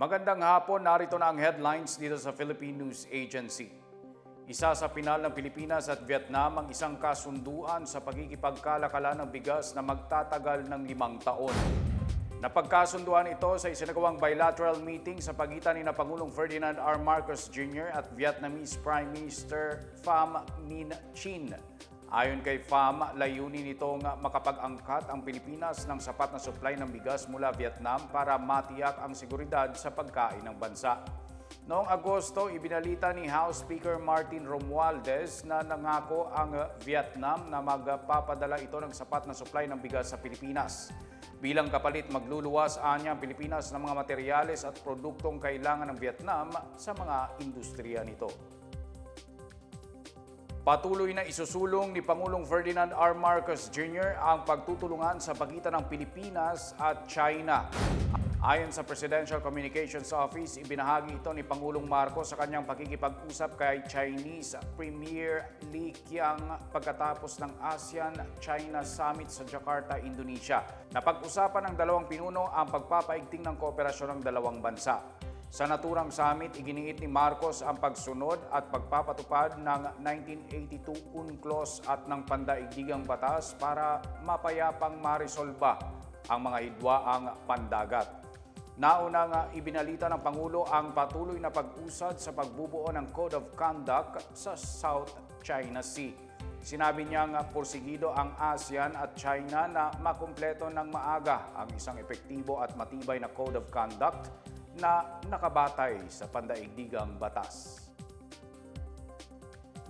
Magandang hapon, narito na ang headlines dito sa Philippine News Agency. Isa sa pinal ng Pilipinas at Vietnam ang isang kasunduan sa pagkikipagkalakala ng bigas na magtatagal ng limang taon. Napagkasunduan ito sa isinagawang bilateral meeting sa pagitan ni na Pangulong Ferdinand R. Marcos Jr. at Vietnamese Prime Minister Pham Minh Chinh. Ayon kay Pham, layunin nitong makapag-angkat ang Pilipinas ng sapat na supply ng bigas mula Vietnam para matiyak ang seguridad sa pagkain ng bansa. Noong Agosto, ibinalita ni House Speaker Martin Romualdez na nangako ang Vietnam na magpapadala ito ng sapat na supply ng bigas sa Pilipinas. Bilang kapalit, magluluwas anya ang Pilipinas ng mga materyales at produktong kailangan ng Vietnam sa mga industriya nito. Patuloy na isusulong ni Pangulong Ferdinand R. Marcos Jr. ang pagtutulungan sa pagitan ng Pilipinas at China. Ayon sa Presidential Communications Office, ibinahagi ito ni Pangulong Marcos sa kanyang pakikipag-usap kay Chinese Premier Li Qiang pagkatapos ng ASEAN-China Summit sa Jakarta, Indonesia. Napag-usapan ng dalawang pinuno ang pagpapaigting ng kooperasyon ng dalawang bansa. Sa naturang summit, iginiit ni Marcos ang pagsunod at pagpapatupad ng 1982 UNCLOS at ng pandaigdigang batas para mapayapang marisolba ang mga hidwaang pandagat. Naunang ibinalita ng Pangulo ang patuloy na pag-usad sa pagbubuo ng Code of Conduct sa South China Sea. Sinabi niyang porsigido ang ASEAN at China na makumpleto ng maaga ang isang epektibo at matibay na Code of Conduct na nakabatay sa pandaigdigang batas.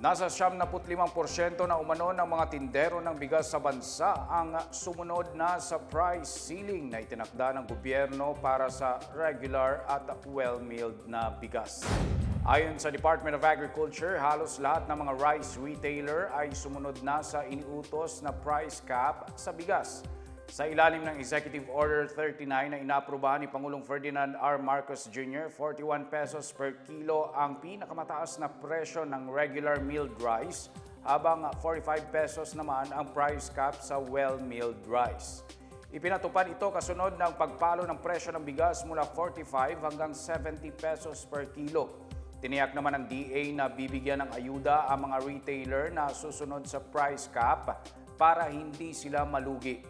Nasa 75% na umano ng mga tindero ng bigas sa bansa ang sumunod na sa price ceiling na itinakda ng gobyerno para sa regular at well-milled na bigas. Ayon sa Department of Agriculture, halos lahat ng mga rice retailer ay sumunod na sa iniutos na price cap sa bigas. Sa ilalim ng Executive Order 39 na inaprubahan ni Pangulong Ferdinand R. Marcos Jr., 41 pesos per kilo ang pinakamataas na presyo ng regular milled rice, habang 45 pesos naman ang price cap sa well-milled rice. Ipinatupad ito kasunod ng pagpalo ng presyo ng bigas mula 45 hanggang 70 pesos per kilo. Tiniyak naman ng DA na bibigyan ng ayuda ang mga retailer na susunod sa price cap para hindi sila malugi.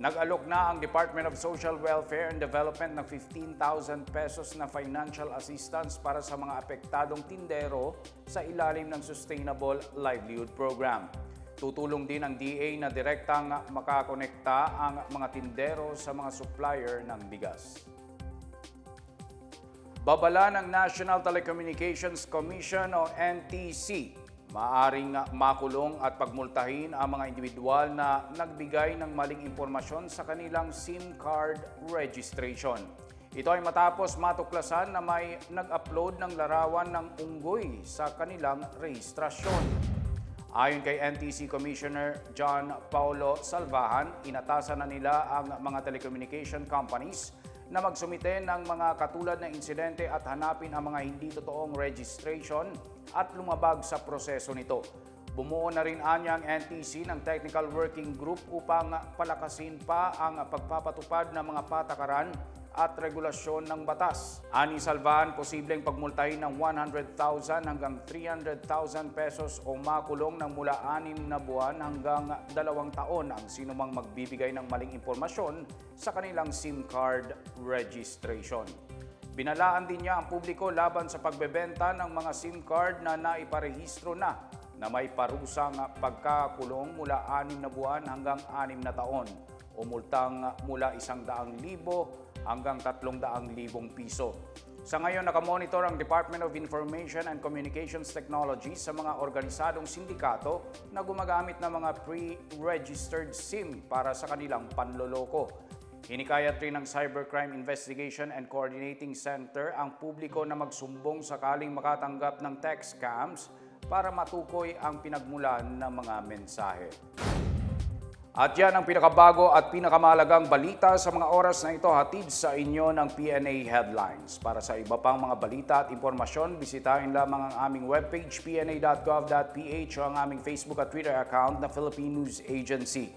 Nag-alok na ang Department of Social Welfare and Development ng 15,000 pesos na financial assistance para sa mga apektadong tindero sa ilalim ng Sustainable Livelihood Program. Tutulong din ang DA na direktang makakonekta ang mga tindero sa mga supplier ng bigas. Babala ng National Telecommunications Commission o NTC, maaring makulong at pagmultahin ang mga individual na nagbigay ng maling impormasyon sa kanilang SIM card registration. Ito ay matapos matuklasan na may nag-upload ng larawan ng unggoy sa kanilang rehistrasyon. Ayon kay NTC Commissioner John Paulo Salvahan, inatasan na nila ang mga telecommunication companies na magsumite ng mga katulad na insidente at hanapin ang mga hindi totoong registration at lumabag sa proseso nito. Bumuo na rin anya ang NTC ng Technical Working Group upang palakasin pa ang pagpapatupad ng mga patakaran at regulasyon ng batas. Ani Salvan, posibleng pagmultahin ng 100,000 hanggang 300,000 pesos o makulong ng mula 6 na buwan hanggang 2 taon ang sinumang magbibigay ng maling impormasyon sa kanilang SIM card registration. Binalaan din niya ang publiko laban sa pagbebenta ng mga SIM card na naiparehistro na na may parusang pagkakulong mula 6 na buwan hanggang 6 na taon o multang mula 100,000 hanggang 300,000 piso. Sa ngayon, nakamonitor ang Department of Information and Communications Technology sa mga organisadong sindikato na gumagamit ng mga pre-registered SIM para sa kanilang panloloko. Hinikayat rin ng Cybercrime Investigation and Coordinating Center ang publiko na magsumbong sakaling makatanggap ng text scams para matukoy ang pinagmulan ng mga mensahe. At yan ang pinakabago at pinakamalagang balita sa mga oras na ito hatid sa inyo ng PNA Headlines. Para sa iba pang mga balita at impormasyon, bisitahin lamang ang aming webpage pna.gov.ph o ang aming Facebook at Twitter account na Philippine News Agency.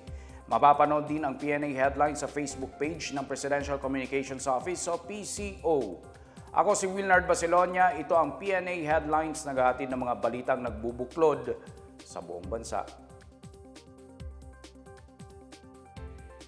Mapapanood din ang PNA Headlines sa Facebook page ng Presidential Communications Office o PCO. Ako si Wilnard Baselonia, ito ang PNA Headlines naghahatid ng mga balitang nagbubuklod sa buong bansa.